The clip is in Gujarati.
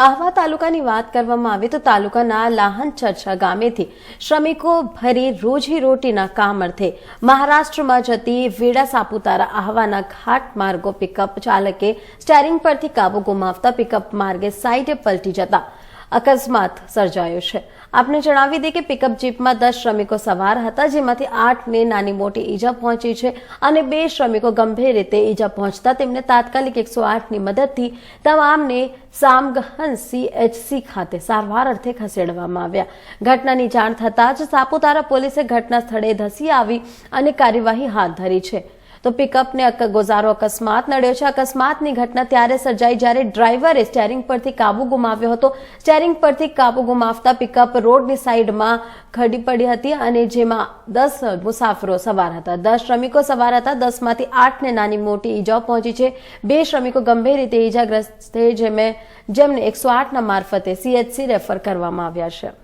આહવા તાલુકાની વાત કરવામાં આવે તો તાલુકાના લાહન ચર્ચા ગામેથી શ્રમિકો ભરી રોજી રોટીના કામ અર્થે મહારાષ્ટ્રમાં જતી વેડા સાપુતારા આહવાના ઘાટ માર્ગો પિકઅપ ચાલકે સ્ટેરિંગ પરથી કાબુ ગુમાવતા પિકઅપ માર્ગે સાઈડે પલટી જતા અકસ્માત સર્જાયો છે. આપને જણાવી દઈએ કે પિકઅપ જીપમાં દસ શ્રમિકો સવાર હતા, જેમાંથી આઠને નાની મોટી ઈજા પહોંચી છે અને બે શ્રમિકો ગંભીર રીતે ઈજા પહોંચતા તેમને તાત્કાલિક એકસો આઠની મદદથી તમામને સામગહન સીએચસી ખાતે સારવાર અર્થે ખસેડવામાં આવ્યા. ઘટનાની જાણ થતાં જ સાપુતારા પોલીસે ઘટના સ્થળે ધસી આવી અને કાર્યવાહી હાથ ધરી છે. તો પિકઅપને અક- ગોઝારો અકસ્માત નડ્યો છે. અકસ્માતની ઘટના ત્યારે સર્જાઈ જ્યારે ડ્રાઈવરે સ્ટેરિંગ પરથી કાબુ ગુમાવ્યો હતો. સ્ટેરિંગ પરથી કાબુ ગુમાવતા પિકઅપ રોડની સાઈડમાં ખડી પડી હતી અને જેમાં દસ મુસાફરો સવાર હતા. દસ શ્રમિકો સવાર હતા. દસમાંથી આઠને નાની મોટી ઈજાઓ પહોંચી છે. બે શ્રમિકો ગંભીર રીતે ઈજાગ્રસ્ત છે. જેમે, જેમને એકસો આઠના મારફતે સીએચસી રેફર કરવામાં આવ્યા છે.